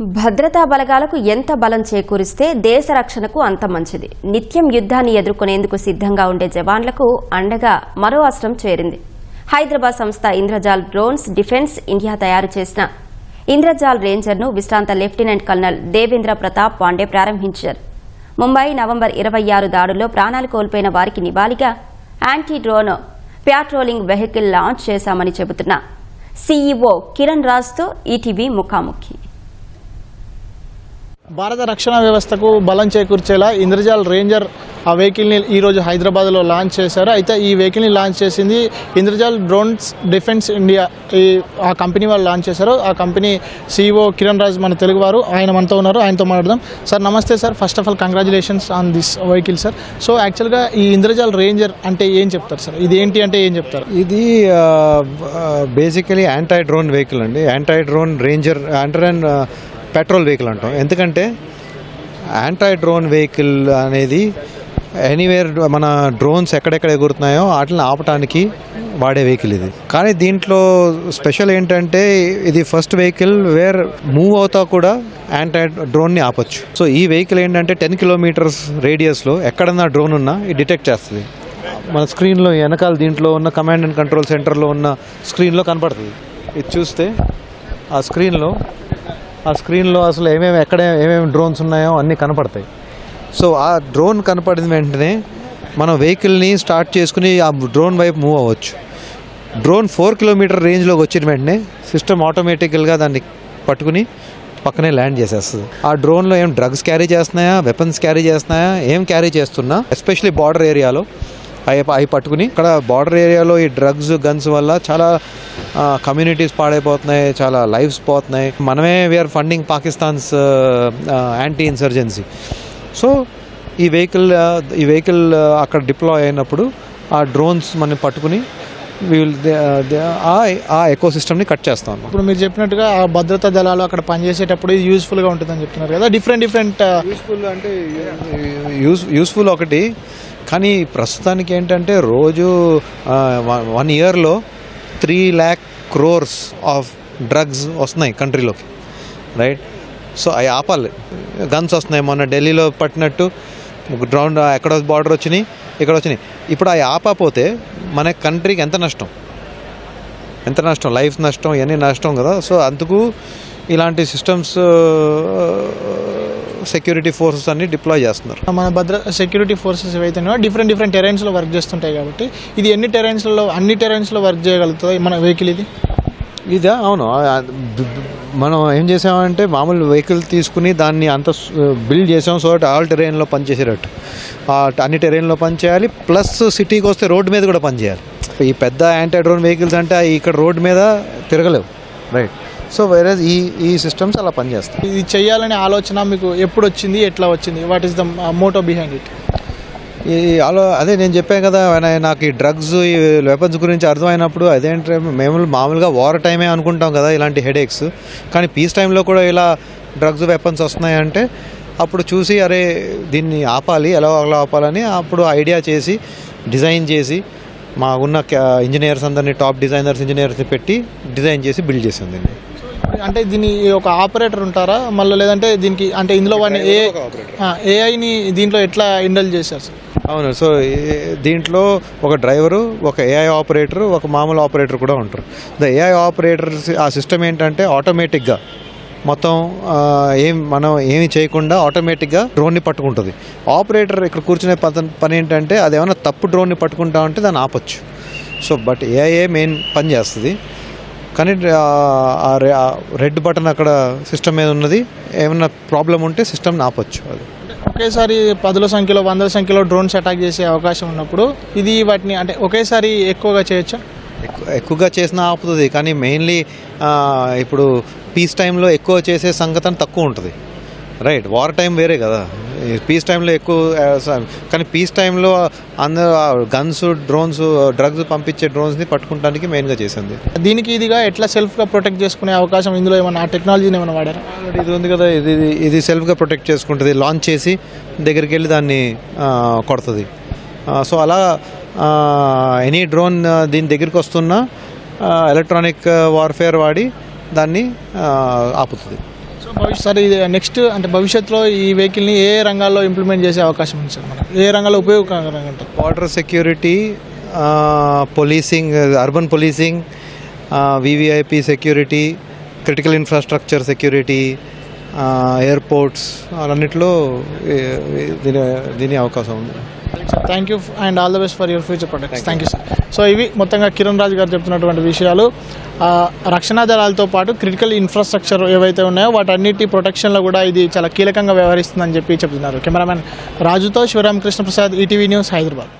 భద్రతా బలగాలకు ఎంత బలం చేకూరిస్తే దేశ రక్షణకు అంత మంచిది. నిత్యం యుద్ధాన్ని ఎదుర్కొనేందుకు సిద్ధంగా ఉండే జవాన్లకు అండగా మరో అస్త్రం చేరింది. హైదరాబాద్ సంస్థ ఇంద్రజాల్ డ్రోన్స్ డిఫెన్స్ ఇండియా తయారు చేసిన ఇంద్రజాల్ రేంజర్ను విశ్రాంత లెఫ్టినెంట్ కల్నల్ దేవేంద్ర ప్రతాప్ పాండే ప్రారంభించారు. ముంబై నవంబర్ ఇరవై ఆరు దాడుల్లో ప్రాణాలు కోల్పోయిన వారికి నివాళిగా anti drone patrolling vehicle launch చేశామని చెబుతున్న సీఈఓ కిరణ్ రాజ్తో ఈటీవీ ముఖాముఖి. భారత రక్షణ వ్యవస్థకు బలం చేకూర్చేలా ఇంద్రజాల్ రేంజర్ ఆ వెహికల్ని ఈరోజు హైదరాబాద్లో లాంచ్ చేశారు. అయితే ఈ వెహికల్ని లాంచ్ చేసింది ఇంద్రజాల్ డ్రోన్స్ డిఫెన్స్ ఇండియా ఈ ఆ కంపెనీ వాళ్ళు లాంచ్ చేశారు. ఆ కంపెనీ సీఈఓ కిరణ్ రాజ్ మన తెలుగువారు ఆయన మనతో ఉన్నారు. ఆయనతో మాట్లాడదాం. సార్ నమస్తే sir. First of all congratulations on this vehicle sir so యాక్చువల్గా ఈ ఇంద్రజాల్ రేంజర్ అంటే ఏం చెప్తారు సార్ ఇది ఏంటి అంటే ఏం చెప్తారు? ఇది బేసికలీ యాంటై డ్రోన్ వెహికల్ అండి. Anti drone ranger anti patrol vehicle అంటాం. ఎందుకంటే ఆండ్రాయిడ్ డ్రోన్ వెహికల్ అనేది ఎనీవేర్ మన డ్రోన్స్ ఎక్కడెక్కడ ఎగురుతున్నాయో వాటిని ఆపటానికి వాడే వెహికల్ ఇది. కానీ దీంట్లో స్పెషల్ ఏంటంటే ఇది ఫస్ట్ వెహికల్ వేర్ మూవ్ అవుతా కూడా ఆండ్రాయిడ్ డ్రోన్ని ఆపొచ్చు. సో ఈ వెహికల్ ఏంటంటే టెన్ కిలోమీటర్స్ రేడియస్లో ఎక్కడన్నా డ్రోన్ ఉన్నా ఇది డిటెక్ట్ చేస్తుంది. మన స్క్రీన్లో వెనకాల దీంట్లో ఉన్న కమాండ్ అండ్ కంట్రోల్ సెంటర్లో ఉన్న స్క్రీన్లో కనపడుతుంది. ఇది చూస్తే ఆ స్క్రీన్లో ఆ స్క్రీన్లో అసలు ఏమేమి ఎక్కడ ఏమేమి డ్రోన్స్ ఉన్నాయో అన్నీ కనపడతాయి. సో ఆ డ్రోన్ కనపడిన వెంటనే మనం వెహికల్ని స్టార్ట్ చేసుకుని ఆ డ్రోన్ వైపు మూవ్ అవ్వచ్చు. డ్రోన్ ఫోర్ కిలోమీటర్ రేంజ్లోకి వచ్చిన వెంటనే సిస్టమ్ ఆటోమేటికల్గా దాన్ని పట్టుకుని పక్కనే ల్యాండ్ చేసేస్తుంది. ఆ డ్రోన్లో ఏం డ్రగ్స్ క్యారీ చేస్తున్నాయా? వెపన్స్ క్యారీ చేస్తున్నాయా? ఏం క్యారీ చేస్తున్నా? ఎస్పెషలీ బార్డర్ ఏరియాలో అవి అవి పట్టుకుని ఇక్కడ బార్డర్ ఏరియాలో ఈ డ్రగ్స్ గన్స్ వల్ల చాలా కమ్యూనిటీస్ పాడైపోతున్నాయి చాలా లైఫ్స్ పోతున్నాయి. మనమే we are funding Pakistan's anti insurgency so ఈ వెహికల్ ఈ వెహికల్ అక్కడ డిప్లాయ్ అయినప్పుడు ఆ డ్రోన్స్ మనం పట్టుకుని వీల్ ఆ ఎకో సిస్టమ్ని కట్ చేస్తాం ఇప్పుడు మీరు చెప్పినట్టుగా ఆ భద్రతా దళాలు అక్కడ పనిచేసేటప్పుడు ఇది యూస్ఫుల్గా ఉంటుందని చెప్తున్నారు కదా? డిఫరెంట్ డిఫరెంట్ యూస్ఫుల్ అంటే యూస్ యూస్ఫుల్ ఒకటి. కానీ ప్రస్తుతానికి ఏంటంటే రోజు వన్ ఇయర్లో three lakh crores of drugs వస్తున్నాయి కంట్రీలోకి రైట్? సో అవి ఆపాలి. గన్స్ వస్తున్నాయి మొన్న ఢిల్లీలో పట్టినట్టు గ్రౌండ్ ఎక్కడ బార్డర్ వచ్చినాయి ఇక్కడ వచ్చినాయి. ఇప్పుడు అవి ఆపకపోతే మన కంట్రీకి ఎంత నష్టం? ఎంత నష్టం? లైఫ్ నష్టం ఇవన్నీ నష్టం కదా? సో అందుకు ఇలాంటి సిస్టమ్స్ సెక్యూరిటీ ఫోర్సెస్ అన్ని డిప్లాయ్ చేస్తున్నారు. మన భద్ర సెక్యూరిటీ ఫోర్సెస్ ఏవైతే ఉన్నాయో డిఫరెంట్ డిఫరెంట్ టెరైన్స్లో వర్క్ చేస్తుంటాయి కాబట్టి ఇది ఎన్ని టెరైన్స్లలో అన్ని టెరైన్స్లో వర్క్ చేయగలుగుతుంది మన వెహికల్ ఇది? ఇదా అవును. మనం ఏం చేసామంటే మామూలు వెహికల్ తీసుకుని దాన్ని అంత బిల్డ్ చేసాం సో ఆల్ టెరైన్లో పనిచేసేటట్టు అన్ని టెరైన్లో పనిచేయాలి ప్లస్ సిటీకి వస్తే రోడ్డు మీద కూడా పనిచేయాలి ఈ పెద్ద యాంటీ డ్రోన్ వెహికల్స్ అంటే ఇక్కడ రోడ్డు మీద తిరగలేవు. రైట్ సో వేరే ఈ ఈ సిస్టమ్స్ అలా పనిచేస్తాయి. ఇది చేయాలనే ఆలోచన మీకు ఎప్పుడు వచ్చింది ఎట్లా వచ్చింది? What is the motto behind it ఈ అలా అదే నేను చెప్పాను కదా ఆయన- నాకు ఈ డ్రగ్స్ ఈ వెపన్స్ గురించి అర్థమైనప్పుడు అదేంటే మేము మామూలుగా వార్ టైమే అనుకుంటాం కదా ఇలాంటి హెడేక్స్ కానీ పీస్ టైంలో కూడా ఇలా డ్రగ్స్ వెపన్స్ వస్తున్నాయంటే అప్పుడు చూసి అరే దీన్ని ఆపాలి ఎలా అలా ఆపాలని అప్పుడు ఐడియా చేసి డిజైన్ చేసి మా ఉన్న ఇంజనీర్స్ అందరినీ టాప్ డిజైనర్స్ ఇంజనీర్స్ని పెట్టి డిజైన్ చేసి బిల్డ్ చేసాం దీన్ని. అంటే దీని ఒక ఆపరేటర్ ఉంటారా? మళ్ళీ లేదంటే దీనికి అంటే ఇందులో వాడిని ఏ ఏఐని దీంట్లో ఎట్లా ఇండల్ చేశారు సార్? అవును సో దీంట్లో ఒక డ్రైవరు ఒక ఏఐ ఆపరేటర్ ఒక మామూలు ఆపరేటర్ కూడా ఉంటారు. ద ఏఐ ఆపరేటర్ ఆ సిస్టమ్ ఏంటంటే ఆటోమేటిక్గా మొత్తం ఏం మనం ఏమి చేయకుండా ఆటోమేటిక్గా డ్రోన్ని పట్టుకుంటుంది. ఆపరేటర్ ఇక్కడ కూర్చునే పని పని ఏంటంటే అది ఏమైనా తప్పు డ్రోన్ని పట్టుకుంటా ఉంటే దాన్ని ఆపొచ్చు. సో బట్ ఏఐఏ మెయిన్ పని చేస్తుంది. కానీ రెడ్ బటన్ అక్కడ సిస్టమ్ మీద ఉన్నది. ఏమైనా ప్రాబ్లం ఉంటే సిస్టమ్ని ఆపొచ్చు అది. ఒకేసారి పదుల సంఖ్యలో వందల సంఖ్యలో డ్రోన్స్ అటాక్ చేసే అవకాశం ఉన్నప్పుడు ఇది వాటిని అంటే ఒకేసారి ఎక్కువగా చేయొచ్చా? ఎక్కు- ఎక్కువగా చేసిన ఆపుతుంది. కానీ మెయిన్లీ ఇప్పుడు పీస్ టైంలో ఎక్కువ చేసే సంగతి తక్కువ ఉంటుంది. రైట్ వార్ టైం వేరే కదా. పీస్ టైంలో ఎక్కువ కానీ పీస్ టైంలో అందరూ గన్స్ డ్రోన్స్ డ్రగ్స్ పంపించే డ్రోన్స్ని పట్టుకుంటానికి మెయిన్గా చేసింది. దీనికి ఇదిగా ఎట్లా సెల్ఫ్గా ప్రొటెక్ట్ చేసుకునే అవకాశం ఇందులో ఏమైనా టెక్నాలజీని ఏమైనా వాడారా? ఇది ఉంది కదా ఇది ఇది- సెల్ఫ్గా ప్రొటెక్ట్ చేసుకుంటుంది. లాంచ్ చేసి దగ్గరికి వెళ్ళి దాన్ని కొడుతుంది. సో అలా ఎనీ డ్రోన్ దీని దగ్గరికి వస్తున్నా ఎలక్ట్రానిక్ వార్ఫేర్ వాడి దాన్ని ఆపుతుంది. సార్ ఇది నెక్స్ట్ అంటే భవిష్యత్తులో ఈ వెహికల్ని ఏ రంగాల్లో ఇంప్లిమెంట్ చేసే అవకాశం ఉంది సార్ మనకు? ఏ రంగాల్లో ఉపయోగకరంగా ఉంటుంది? Border security policing urban policing VVIP security critical infrastructure security airports అన్నింటిలో దీని దీని అవకాశం ఉంది. Thank you and all the best for your future products thank you sir so ఇవి మొత్తంగా కిరణ్ రాజు గారు చెప్తున్నటువంటి విషయాలు. రక్షణ దళాలతో పాటు క్రిటికల్ ఇన్ఫ్రాస్ట్రక్చర్ ఏవైతే ఉన్నాయో వాటన్నిటి ప్రొటెక్షన్లో కూడా ఇది చాలా కీలకంగా వ్యవహరిస్తుందని చెప్పి చెప్తున్నారు. కెమెరామెన్ రాజుతో శివరామకృష్ణ ప్రసాద్ ఈటీవీ న్యూస్ హైదరాబాద్.